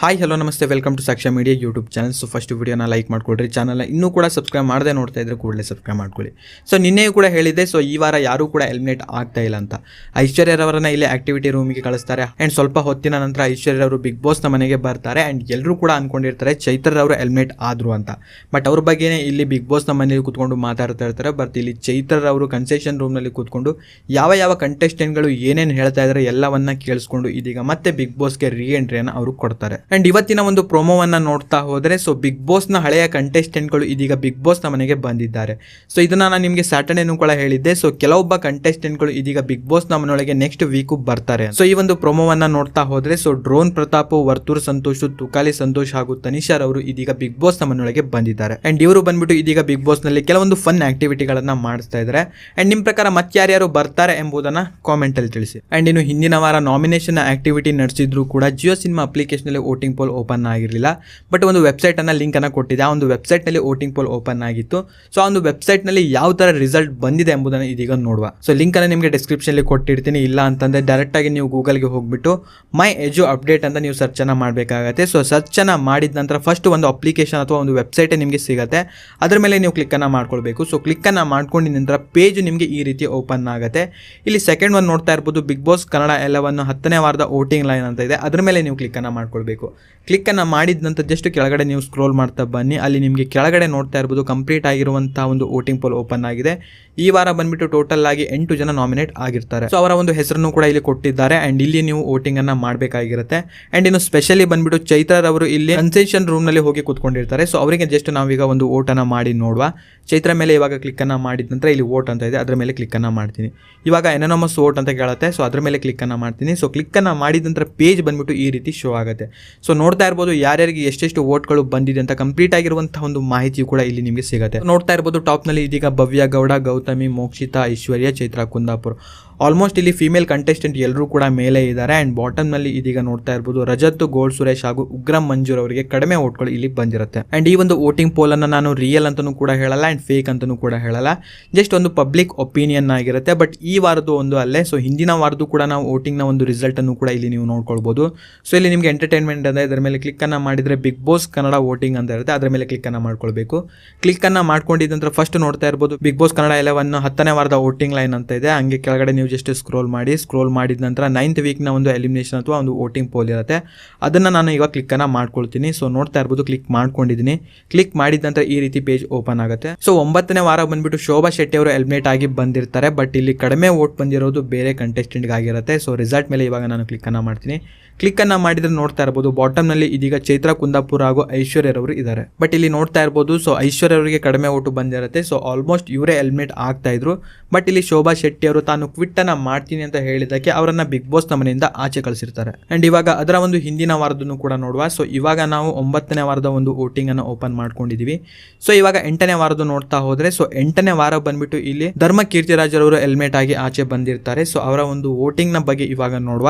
Hi hello ನಮಸ್ತೆ. Welcome to Sakshya media YouTube channel so first ವೀಡಿಯೋನ like ಮಾಡ್ಕೊಳ್ರಿ ಚಾನಲ್ನ ಇನ್ನೂ ಕೂಡ ಸಬ್ಸ್ಕ್ರೈಬ್ ಮಾಡದೆ ನೋಡ್ತಾ ಇದ್ರೆ ಕೂಡಲೇ ಸಬ್ಸ್ಕ್ರೈಬ್ ಮಾಡ್ಕೊಳ್ಳಿ. ಸೊ ನಿನ್ನೆಯೂ ಕೂಡ ಹೇಳಿದೆ ಸೊ ಈ ವಾರ ಯಾರೂ ಕೂಡ ಎಲಿಮಿನೇಟ್ ಆಗ್ತಾ ಇಲ್ಲ ಅಂತ. ಐಶ್ವರ್ಯರವರನ್ನ ಇಲ್ಲಿ ಆಕ್ಟಿವಿಟಿ ರೂಮಿಗೆ ಕಳಿಸ್ತಾರೆ. ಆ್ಯಂಡ್ ಸ್ವಲ್ಪ ಹೊತ್ತಿನ ನಂತರ ಐಶ್ವರ್ಯರವರು ಬಿಗ್ ಬಾಸ್ನ ಮನೆಗೆ ಬರ್ತಾರೆ. ಆ್ಯಂಡ್ ಎಲ್ಲರೂ ಕೂಡ ಅಂದ್ಕೊಂಡಿರ್ತಾರೆ ಚೈತ್ರರವರು ಎಲಿಮಿನೇಟ್ ಆದರು ಅಂತ. ಬಟ್ ಅವ್ರ ಬಗ್ಗೆನೇ ಇಲ್ಲಿ ಬಿಗ್ ಬಾಸ್ನ ಮನೆಯಲ್ಲಿ ಕೂತ್ಕೊಂಡು ಮಾತಾಡ್ತಾ ಇರ್ತಾರೆ. ಬಟ್ ಇಲ್ಲಿ ಚೈತ್ರರವರು ಕನ್ಸೆಷನ್ ರೂಮ್ನಲ್ಲಿ ಕೂತ್ಕೊಂಡು ಯಾವ ಯಾವ ಕಂಟೆಸ್ಟೆಂಟ್ಗಳು ಏನೇನು ಹೇಳ್ತಾ ಇದ್ದಾರೆ ಎಲ್ಲವನ್ನ ಕೇಳಿಸ್ಕೊಂಡು ಇದೀಗ ಮತ್ತೆ ಬಿಗ್ ಬಾಸ್ಗೆ ರೀ ಎಂಟ್ರಿಯನ್ನು ಅವರು ಕೊಡ್ತಾರೆ. ಅಂಡ್ ಇವತ್ತಿನ ಒಂದು ಪ್ರೊಮೋವನ್ನು ನೋಡ್ತಾ ಹೋದರೆ ಸೊ ಬಿಗ್ ಬಾಸ್ನ ಹಳೆಯ ಕಂಟೆಸ್ಟೆಂಟ್ಗಳು ಇದೀಗ ಬಿಗ್ ಬಾಸ್ನ ಮನೆಗೆ ಬಂದಿದ್ದಾರೆ. ಸೊ ಇದನ್ನ ನಾನು ನಿಮಗೆ ಸ್ಯಾಟರ್ಡೇನು ಕೂಡ ಹೇಳಿದ್ದೆ. ಸೊ ಕೆಲವೊಬ್ಬ ಕಂಟೆಸ್ಟೆಂಟ್ಗಳು ಇದೀಗ ಬಿಗ್ ಬಾಸ್ನ ಮನೆಯೊಳಗೆ ನೆಕ್ಸ್ಟ್ ವೀಕು ಬರ್ತಾರೆ ಸೊ ಈ ಒಂದು ಪ್ರೊಮೋವನ್ನು ನೋಡ್ತಾ ಹೋದರೆ ಸೊ ಡ್ರೋನ್ ಪ್ರತಾಪ್, ವರ್ತೂರ್ ಸಂತೋಷ್, ತುಕಾಲಿ ಸಂತೋಷ್ ಹಾಗೂ ತನಿಷಾರ್ ಅವರು ಇದೀಗ ಬಿಗ್ ಬಾಸ್ನ ಮನೆಯೊಳಗೆ ಬಂದಿದ್ದಾರೆ. ಅಂಡ್ ಇವರು ಬಂದ್ಬಿಟ್ಟು ಇದೀಗ ಬಿಗ್ ಬಾಸ್ನಲ್ಲಿ ಕೆಲವೊಂದು ಫನ್ ಆ್ಯಕ್ಟಿವಿಟಿಗಳನ್ನು ಮಾಡಿಸ್ತಾ ಇದ್ದಾರೆ. ಅಂಡ್ ನಿಮ್ಮ ಪ್ರಕಾರ ಮತ್ತೆ ಯಾರ್ಯಾರು ಬರ್ತಾರೆ ಎಂಬುದನ್ನ ಕಾಮೆಂಟ್ ಅಲ್ಲಿ ತಿಳಿಸಿ. ಅಂಡ್ ಇನ್ನು ಹಿಂದಿನ ವಾರ ನಾಮಿನೇಷನ್ ಆಕ್ಟಿವಿಟಿ ನಡೆಸಿದ್ರು ಕೂಡ ಜಿಯೋ ಸಿನಿಮಾ ಅಪ್ಲಿಕೇಶನ್ ಅಲ್ಲಿ ವೋಟಿಂಗ್ ಪೋಲ್ ಓಪನ್ ಆಗಿರಲಿಲ್ಲ. ಬಟ್ ಒಂದು ವೆಬ್ಸೈಟನ್ನು ಅನ್ನ ಲಿಂಕ್ ಅನ್ನ ಕೊಟ್ಟಿದೆ. ಆ ಒಂದು ವೆಬ್ಸೈಟ್ನಲ್ಲಿ ವೋಟಿಂಗ್ ಪೋಲ್ ಓಪನ್ ಆಗಿತ್ತು. ಸೊ ಆ ಒಂದು ವೆಬ್ಸೈಟ್ನಲ್ಲಿ ಯಾವ ಥರ ರಿಸಲ್ಟ್ ಬಂದಿದೆ ಎಂಬುದನ್ನು ಇದೀಗ ನೋಡುವ. ಸೊ ಲಿಂಕ್ ಅನ್ನ ನಿಮಗೆ ಡಿಸ್ಕ್ರಿಪ್ಷನ್ ಅಲ್ಲಿ ಕೊಟ್ಟಿರ್ತೀನಿ. ಇಲ್ಲ ಅಂತಂದರೆ ಡೈರೆಕ್ಟಾಗಿ ನೀವು ಗೂಗಲ್ಗೆ ಹೋಗ್ಬಿಟ್ಟು ಮೈ ಎಜು ಅಪ್ಡೇಟ್ ಅಂತ ನೀವು ಸರ್ಚ್ ಅನ್ನ ಮಾಡಬೇಕಾಗತ್ತೆ. ಸೊ ಸರ್ಚ್ ಅನ್ನ ಮಾಡಿದ ನಂತರ ಫಸ್ಟ್ ಒಂದು ಅಪ್ಲಿಕೇಶನ್ ಅಥವಾ ಒಂದು ವೆಬ್ಸೈಟ್ ನಿಮಗೆ ಸಿಗುತ್ತೆ. ಅದರ ಮೇಲೆ ನೀವು ಕ್ಲಿಕ್ಕನ್ನು ಮಾಡ್ಕೊಳ್ಬೇಕು. ಸೊ ಕ್ಲಿಕ್ಕನ್ನು ಮಾಡ್ಕೊಂಡಿದ ನಂತರ ಪೇಜ್ ನಿಮಗೆ ಈ ರೀತಿ ಓಪನ್ ಆಗುತ್ತೆ. ಇಲ್ಲಿ ಸೆಕೆಂಡ್ ಒಂದು ನೋಡ್ತಾ ಇರ್ಬೋದು. ಬಿಗ್ ಬಾಸ್ ಕನ್ನಡ ಎಲ್ಲವನ್ನು ಹತ್ತನೇ ವಾರದ ವೋಟಿಂಗ್ ಲೈನ್ ಅಂತ ಇದೆ. ಅದರ ಮೇಲೆ ನೀವು ಕ್ಲಿಕ್ಕನ್ನು ಮಾಡ್ಕೊಳ್ಬೇಕು. ಕ್ಲಿಕ್ ಅನ್ನ ಮಾಡಿದ ನಂತರ ಜಸ್ಟ್ ಕೆಳಗಡೆ ನೀವು ಸ್ಕ್ರೋಲ್ ಮಾಡ್ತಾ ಬನ್ನಿ. ಅಲ್ಲಿ ನಿಮಗೆ ಕೆಳಗಡೆ ನೋಡ್ತಾ ಇರ್ಬೋದು ಕಂಪ್ಲೀಟ್ ಆಗಿರುವಂಥ ಒಂದು ವೋಟಿಂಗ್ ಪೋಲ್ ಓಪನ್ ಆಗಿದೆ. ಈ ವಾರ ಬಂದ್ಬಿಟ್ಟು ಟೋಟಲ್ ಆಗಿ ಎಂಟು ಜನ ನಾಮಿನೇಟ್ ಆಗಿರ್ತಾರೆ. ಸೊ ಅವರ ಒಂದು ಹೆಸರನ್ನು ಕೂಡ ಇಲ್ಲಿ ಕೊಟ್ಟಿದ್ದಾರೆ. ಆ್ಯಂಡ್ ಇಲ್ಲಿ ನೀವು ವೋಟಿಂಗನ್ನು ಮಾಡಬೇಕಾಗಿರುತ್ತೆ. ಅಂಡ್ ಇನ್ನು ಸ್ಪೆಷಲಿ ಬಂದ್ಬಿಟ್ಟು ಚೈತ್ರ ಅವರು ಇಲ್ಲಿ ಕನ್ಸೆಷನ್ ರೂಮ್ನಲ್ಲಿ ಹೋಗಿ ಕೂತ್ಕೊಂಡಿರ್ತಾರೆ. ಸೊ ಅವರಿಗೆ ಜಸ್ಟ್ ನಾವೀಗ ಒಂದು ವೋಟನ್ನು ಮಾಡಿ ನೋಡುವ. ಚೈತ್ರ ಮೇಲೆ ಇವಾಗ ಕ್ಲಿಕ್ಕನ್ನು ಮಾಡಿದ ನಂತರ ಇಲ್ಲಿ ವೋಟ್ ಅಂತ ಇದೆ. ಅದರ ಮೇಲೆ ಕ್ಲಿಕ್ಕನ್ನು ಮಾಡ್ತೀನಿ. ಇವಾಗ ಎನೋನಮಸ್ ವೋಟ್ ಅಂತ ಕೇಳುತ್ತೆ. ಸೊ ಅದರ ಮೇಲೆ ಕ್ಲಿಕ್ಕನ್ನು ಮಾಡ್ತೀನಿ. ಸೊ ಕ್ಲಿಕ್ಕನ್ನು ಮಾಡಿದ ನಂತರ ಪೇಜ್ ಬಂದ್ಬಿಟ್ಟು ಈ ರೀತಿ ಶೋ ಆಗುತ್ತೆ. ಸೊ ನೋಡ್ತಾ ಇರ್ಬೋದು ಯಾರ್ಯಾರಿಗೆ ಎಷ್ಟೆಷ್ಟು ವೋಟ್ಗಳು ಬಂದಿದೆ ಅಂತ ಕಂಪ್ಲೀಟ್ ಆಗಿರುವಂತಹ ಒಂದು ಮಾಹಿತಿ ಕೂಡ ಇಲ್ಲಿ ನಿಮಗೆ ಸಿಗುತ್ತೆ. ನೋಡ್ತಾ ಇರ್ಬೋದು ಟಾಪ್ನಲ್ಲಿ ಇದೀಗ ಭವ್ಯ ಗೌಡ, ಗೌತಮಿ, ಮೋಕ್ಷಿತಾ, ಐಶ್ವರ್ಯ, ಚೈತ್ರ, ಕುಂದಾಪುರ್. ಆಲ್ಮೋಸ್ಟ್ ಇಲ್ಲಿ ಫೀಮೇಲ್ ಕಂಟೆಸ್ಟೆಂಟ್ ಎಲ್ಲರೂ ಕೂಡ ಮೇಲೆ ಇದ್ದಾರೆ. ಆ್ಯಂಡ್ ಬಾಟಮ್ನಲ್ಲಿ ಇದೀಗ ನೋಡ್ತಾ ಇರ್ಬೋದು ರಜತ್ ಗೋಲ್ಡ್ ಸುರೇಶ್ ಹಾಗೂ ಉಗ್ರಂ ಮಂಜೂರ್ ಅವರಿಗೆ ಕಡಿಮೆ ಓಟ್ಗಳು ಇಲ್ಲಿ ಬಂದಿರುತ್ತೆ. ಆ್ಯಂಡ್ ಈ ಒಂದು ವೋಟಿಂಗ್ ಪೋಲನ್ನು ನಾನು ರಿಯಲ್ ಅಂತಲೂ ಕೂಡ ಹೇಳಲ್ಲ ಆ್ಯಂಡ್ ಫೇಕ್ ಅಂತಲೂ ಕೂಡ ಹೇಳಲ್ಲ. ಜಸ್ಟ್ ಒಂದು ಪಬ್ಲಿಕ್ ಒಪಿನಿಯನ್ ಆಗಿರುತ್ತೆ. ಬಟ್ ಈ ವಾರದ್ದು ಒಂದು ಅಲ್ಲೇ ಸೊ ಹಿಂದಿನ ವಾರದ್ದು ಕೂಡ ನಾವು ವೋಟಿಂಗ್ನ ಒಂದು ರಿಸಲ್ಟನ್ನು ಕೂಡ ಇಲ್ಲಿ ನೀವು ನೋಡ್ಕೊಳ್ಬೋದು. ಸೊ ಇಲ್ಲಿ ನಿಮಗೆ ಎಂಟರ್ಟೈನ್ಮೆಂಟ್ ಅಂದರೆ ಇದರ ಮೇಲೆ ಕ್ಲಿಕ್ಕನ್ನು ಮಾಡಿದರೆ ಬಿಗ್ ಬಾಸ್ ಕನ್ನಡ ವೋಟಿಂಗ್ ಅಂತ ಇರುತ್ತೆ. ಅದರ ಮೇಲೆ ಕ್ಲಿಕ್ಕನ್ನು ಮಾಡ್ಕೊಳ್ಬೇಕು. ಕ್ಲಿಕ್ಕನ್ನು ಮಾಡ್ಕೊಂಡಿದ್ದಂತರ ಫಸ್ಟ್ ನೋಡ್ತಾ ಇರ್ಬೋದು ಬಿಗ್ ಬಾಸ್ ಕನ್ನಡ ಎಲೆವನ್ ಹತ್ತನೇ ವಾರದ ವೋಟಿಂಗ್ ಲೈನ್ ಅಂತ ಇದೆ. ಹಂಗೆ ಕೆಳಗಡೆ ಜಸ್ಟ್ ಸ್ಕ್ರೋಲ್ ಮಾಡಿ ಸ್ಕ್ರೋಲ್ ಮಾಡಿದ ನಂತರ ನೈನ್ತ್ ವೀಕ್ನ ಒಂದು ಎಲಿಮಿನೇಷನ್ ಅಥವಾ ಒಂದು ವೋಟಿಂಗ್ ಪೋಲ್ ಇರುತ್ತೆ. ಅದನ್ನು ನಾನು ಇವಾಗ ಕ್ಲಿಕ್ಕನ್ನು ಮಾಡ್ಕೊಳ್ತೀನಿ. ಸೊ ನೋಡ್ತಾ ಇರ್ಬೋದು ಕ್ಲಿಕ್ ಮಾಡ್ಕೊಂಡಿದ್ದೀನಿ ಕ್ಲಿಕ್ ಮಾಡಿದ ನಂತರ ಈ ರೀತಿ ಪೇಜ್ ಓಪನ್ ಆಗುತ್ತೆ. ಸೊ ಒಂಬತ್ತನೇ ವಾರ ಬಂದ್ಬಿಟ್ಟು ಶೋಭಾ ಶೆಟ್ಟಿ ಅವರು ಎಲಿಮಿನೇಟ್ ಆಗಿ ಬಂದಿರ್ತಾರೆ. ಬಟ್ ಇಲ್ಲಿ ಕಡಿಮೆ ವೋಟ್ ಬಂದಿರೋದು ಬೇರೆ ಕಂಟೆಸ್ಟೆಂಟ್ಗೆ ಆಗಿರುತ್ತೆ ಸೊ ರಿಸಲ್ಟ್ ಮೇಲೆ ಇವಾಗ ನಾನು ಕ್ಲಿಕ್ಕನ್ನು ಮಾಡ್ತೀನಿ. ಕ್ಲಿಕ್ಕನ್ನು ಮಾಡಿದ್ರೆ ನೋಡ್ತಾ ಇರ್ಬೋದು ಬಾಟಮ್ನಲ್ಲಿ ಇದೀಗ ಚೈತ್ರ, ಕುಂದಾಪುರ ಹಾಗೂ ಐಶ್ವರ್ಯರವರು ಇದ್ದಾರೆ. ಬಟ್ ಇಲ್ಲಿ ನೋಡ್ತಾ ಇರ್ಬೋದು ಸೊ ಐಶ್ವರ್ಯ ಅವರಿಗೆ ಕಡಿಮೆ ಓಟು ಬಂದಿರುತ್ತೆ. ಸೊ ಆಲ್ಮೋಸ್ಟ್ ಇವರೇ ಎಲಿಮಿನೇಟ್ ಆಗ್ತಾ ಇದ್ರು. ಬಟ್ ಇಲ್ಲಿ ಶೋಭಾ ಶೆಟ್ಟಿ ಅವರು ತಾನು ಕ್ವಿಟ್ ಅನ್ನ ಮಾಡ್ತೀನಿ ಅಂತ ಹೇಳಿದಕ್ಕೆ ಅವರನ್ನ ಬಿಗ್ ಬಾಸ್ನ ಮನೆಯಿಂದ ಆಚೆ ಕಳಿಸಿರ್ತಾರೆ. ಅಂಡ್ ಇವಾಗ ಅದರ ಒಂದು ಹಿಂದಿನ ವಾರದನ್ನು ಕೂಡ ನೋಡುವ. ಸೊ ಇವಾಗ ನಾವು ಒಂಬತ್ತನೇ ವಾರದ ಒಂದು ವೋಟಿಂಗ್ ಅನ್ನು ಓಪನ್ ಮಾಡ್ಕೊಂಡಿದೀವಿ. ಸೊ ಇವಾಗ ಎಂಟನೇ ವಾರದ ನೋಡ್ತಾ ಹೋದ್ರೆ ಸೊ ಎಂಟನೇ ವಾರ ಬಂದ್ಬಿಟ್ಟು ಇಲ್ಲಿ ಧರ್ಮ ಕೀರ್ತಿರಾಜರವರು ಹೆಲ್ಮೆಟ್ ಆಗಿ ಆಚೆ ಬಂದಿರ್ತಾರೆ. ಸೊ ಅವರ ಒಂದು ವೋಟಿಂಗ್ನ ಬಗ್ಗೆ ಇವಾಗ ನೋಡುವ.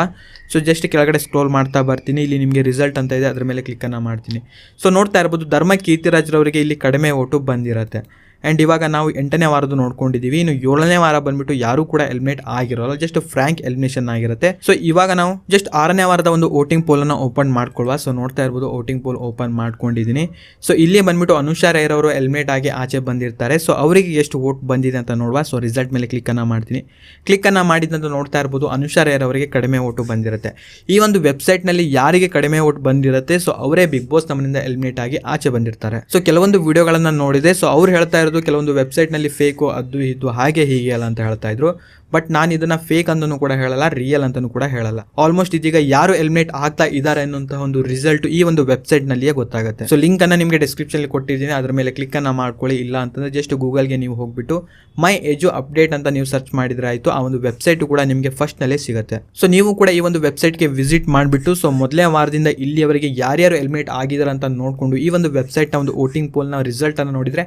ಸೊ ಜಸ್ಟ್ ಕೆಳಗಡೆ ಸ್ಕ್ರೋಲ್ ಮಾಡ್ತಾ ಬರ್ತೀನಿ. ಇಲ್ಲಿ ನಿಮಗೆ ರಿಸಲ್ಟ್ ಅಂತ ಇದೆ, ಅದ್ರ ಮೇಲೆ ಕ್ಲಿಕ್ ಅನ್ನ ಮಾಡ್ತೀನಿ. ಸೊ ನೋಡ್ತಾ ಇರ್ಬೋದು ಧರ್ಮ ಕೀರ್ತಿರಾಜರವರಿಗೆ ಇಲ್ಲಿ ಕಡಿಮೆ ಓಟು ಬಂದಿರತ್ತೆ. ಆ್ಯಂಡ್ ಇವಾಗ ನಾವು ಎಂಟನೇ ವಾರದ್ದು ನೋಡ್ಕೊಂಡಿದ್ದೀವಿ ಇನ್ನು ಏಳನೇ ವಾರ ಬಂದ್ಬಿಟ್ಟು ಯಾರೂ ಕೂಡ ಎಲಿಮಿನೇಟ್ ಆಗಿರೋಲ್ಲ ಜಸ್ಟ್ ಫ್ರ್ಯಾಂಕ್ ಎಲಿಮಿನೇಷನ್ ಆಗಿರುತ್ತೆ. ಸೊ ಇವಾಗ ನಾವು ಜಸ್ಟ್ ಆರನೇ ವಾರದ ಒಂದು ವೋಟಿಂಗ್ ಪೋಲನ್ನು ಓಪನ್ ಮಾಡ್ಕೊಳ್ಳುವ ಸೊ ನೋಡ್ತಾ ಇರ್ಬೋದು ವೋಟಿಂಗ್ ಪೋಲ್ ಓಪನ್ ಮಾಡ್ಕೊಂಡಿದ್ದೀನಿ ಸೊ ಇಲ್ಲಿ ಬಂದ್ಬಿಟ್ಟು ಅನುಷಾ ರೈರವರು ಎಲಿಮಿನೇಟ್ ಆಗಿ ಆಚೆ ಬಂದಿರ್ತಾರೆ. ಸೊ ಅವರಿಗೆ ಎಷ್ಟು ವೋಟ್ ಬಂದಿದೆ ಅಂತ ನೋಡುವ. ಸೊ ರಿಸಲ್ಟ್ ಮೇಲೆ ಕ್ಲಿಕ್ಕನ್ನು ಮಾಡ್ತೀನಿ. ಕ್ಲಿಕ್ಕನ್ನು ಮಾಡಿದಂತ ನೋಡ್ತಾ ಇರ್ಬೋದು, ಅನುಷಾ ರೈರವರಿಗೆ ಕಡಿಮೆ ಓಟು ಬಂದಿರುತ್ತೆ. ಈ ಒಂದು ವೆಬ್ಸೈಟ್ನಲ್ಲಿ ಯಾರಿಗೆ ಕಡಿಮೆ ವೋಟ್ ಬಂದಿರುತ್ತೆ? ಸೊ ಅವರೇ ಬಿಗ್ ಬಾಸ್ ನಮ್ಮನಿಂದ ಎಲಿಮಿನೇಟ್ ಆಗಿ ಆಚೆ ಬಂದಿರ್ತಾರೆ. ಸೊ ಕೆಲವೊಂದು ವಿಡಿಯೋಗಳನ್ನು ನೋಡಿದೆ. ಸೊ ಅವ್ರು ಹೇಳ್ತಾ ಇರೋದು ಕೆಲವೊಂದು ವೆಬ್ಸೈಟ್ನಲ್ಲಿ ಫೇಕು ಅದು ಇದು ಹಾಗೆ ಹೀಗೆ ಅಲ್ಲ ಅಂತ ಹೇಳ್ತಾ ಇದ್ರು. ಬಟ್ ನಾನು ಇದನ್ನ ಫೇಕ್ ಅಂತಲೂ ಕೂಡ ಹೇಳಲ್ಲ ರಿಯಲ್ ಅಂತಲೂ ಕೂಡ ಹೇಳಲ್ಲ. ಆಲ್ಮೋಸ್ಟ್ ಇದೀಗ ಯಾರು ಎಲಿಮಿನೇಟ್ ಆಗ್ತಾ ಇದ್ದಾರೆ ಅನ್ನುವಂತಹ ಒಂದು ರಿಸಲ್ಟ್ ಈ ಒಂದು ವೆಬ್ಸೈಟ್ ನಲ್ಲಿಯೇ ಗೊತ್ತಾಗುತ್ತೆ. ಸೊ ಲಿಂಕ್ ಅನ್ನ ನಿಮಗೆ ಡಿಸ್ಕ್ರಿಪ್ಷನ್ ಕೊಟ್ಟಿದ್ದೀನಿ, ಅದ್ರ ಮೇಲೆ ಕ್ಲಿಕ್ ಅನ್ನ ಮಾಡ್ಕೊಳ್ಳಿ, ಇಲ್ಲ ಅಂತಂದ್ರೆ ಜಸ್ಟ್ ಗೂಗಲ್ಗೆ ನೀವು ಹೋಗ್ಬಿಟ್ಟು ಮೈ ಎಜು ಅಪ್ಡೇಟ್ ಅಂತ ನೀವು ಸರ್ಚ್ ಮಾಡಿದ್ರೆ ಆಯ್ತು, ಆ ಒಂದು ವೆಬ್ಸೈಟ್ ಕೂಡ ನಿಮಗೆ ಫಸ್ಟ್ ನಲ್ಲೇ ಸಿಗುತ್ತೆ. ಸೊ ನೀವು ಕೂಡ ಈ ಒಂದು ವೆಬ್ಸೈಟ್ಗೆ ವಿಸಿಟ್ ಮಾಡಿಬಿಟ್ಟು ಸೊ ಮೊದಲೇ ವಾರದಿಂದ ಇಲ್ಲಿಯವರೆಗೆ ಯಾರ್ಯಾರು ಎಲಿಮಿನೇಟ್ ಆಗಿದ್ದಾರೆ ಅಂತ ನೋಡಿಕೊಂಡು ಈ ಒಂದು ವೆಬ್ಸೈಟ್ನ ಒಂದು ವೋಟಿಂಗ್ ಪೋಲ್ನ ರಿಸಲ್ಟ್ ಅನ್ನು ನೋಡಿದ್ರೆ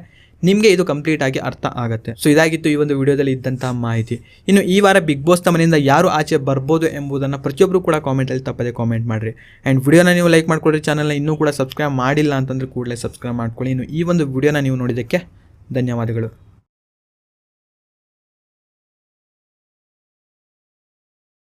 ನಿಮಗೆ ಇದು ಕಂಪ್ಲೀಟ್ ಆಗಿ ಅರ್ಥ ಆಗುತ್ತೆ. ಸೊ ಇದಾಗಿತ್ತು ಈ ಒಂದು ವಿಡಿಯೋದಲ್ಲಿ ಇದ್ದಂತಹ ಮಾಹಿತಿ. ಇನ್ನು ಈ ವಾರ ಬಿಗ್ ಬಾಸ್ ಮನೆಯಿಂದ ಯಾರು ಆಚೆ ಬರ್ಬೋದು ಎಂಬುದನ್ನು ಪ್ರತಿಯೊಬ್ಬರು ಕೂಡ ಕಾಮೆಂಟಲ್ಲಿ ತಪ್ಪದೆ ಕಾಮೆಂಟ್ ಮಾಡಿರಿ. ಆ್ಯಂಡ್ ವಿಡಿಯೋನ ನೀವು ಲೈಕ್ ಮಾಡ್ಕೊಳ್ರಿ ಚಾನಲ್ನ ಇನ್ನೂ ಕೂಡ ಸಬ್ಸ್ಕ್ರೈಬ್ ಮಾಡಿಲ್ಲ ಅಂತಂದ್ರೆ ಕೂಡಲೇ ಸಬ್ಸ್ಕ್ರೈಬ್ ಮಾಡ್ಕೊಳ್ಳಿ. ಇನ್ನು ಈ ಒಂದು ವಿಡಿಯೋನ ನೀವು ನೋಡಿದ್ದಕ್ಕೆ ಧನ್ಯವಾದಗಳು.